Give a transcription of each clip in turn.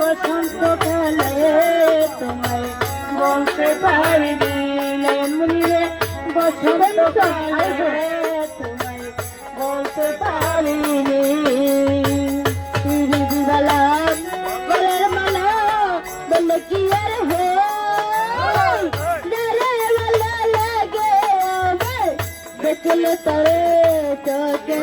বসন্তকালে তোমায় বলতে পারিনি মনিরে বসন্তকালে তোমায় বলতে পারিনি দিদিবেলা গলার মালা বলে কি আর দেখলে তরে চোখে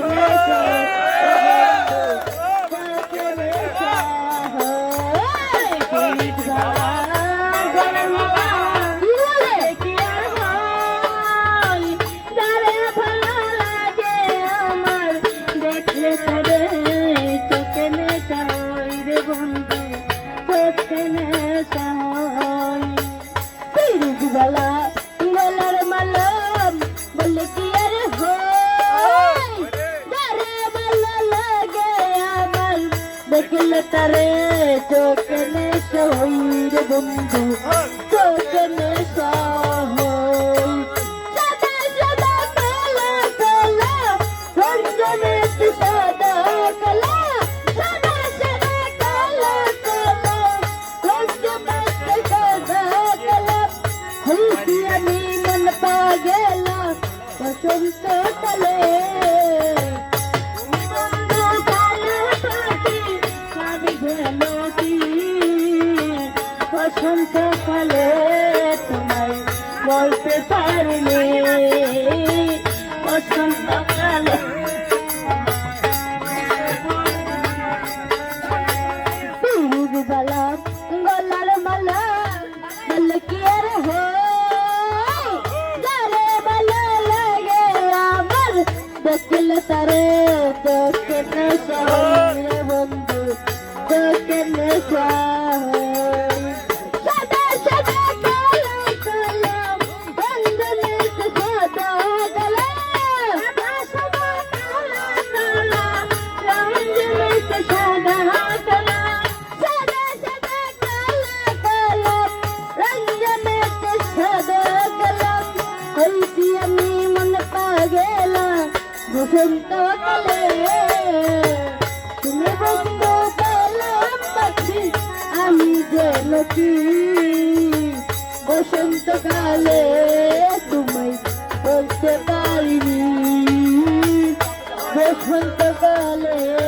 দেখলে তারে চোখে নেশা হই রে বন্ধু চোখে নেশা হই সাদা সাদা কালা। বসন্ত কালে তোমায় বলতে পারিনি। বসন্ত কালে বালা, গলার মালা কি আর যারে ভালো লাগে আমার, দেখলে তারে রে বন্ধু, চোখে নেশা। বসন্ত কালে তুমি বন্ধু পেলাম পাখি আমি বসন্তকালে তোমায় বলতে পারিনি। বসন্তকালে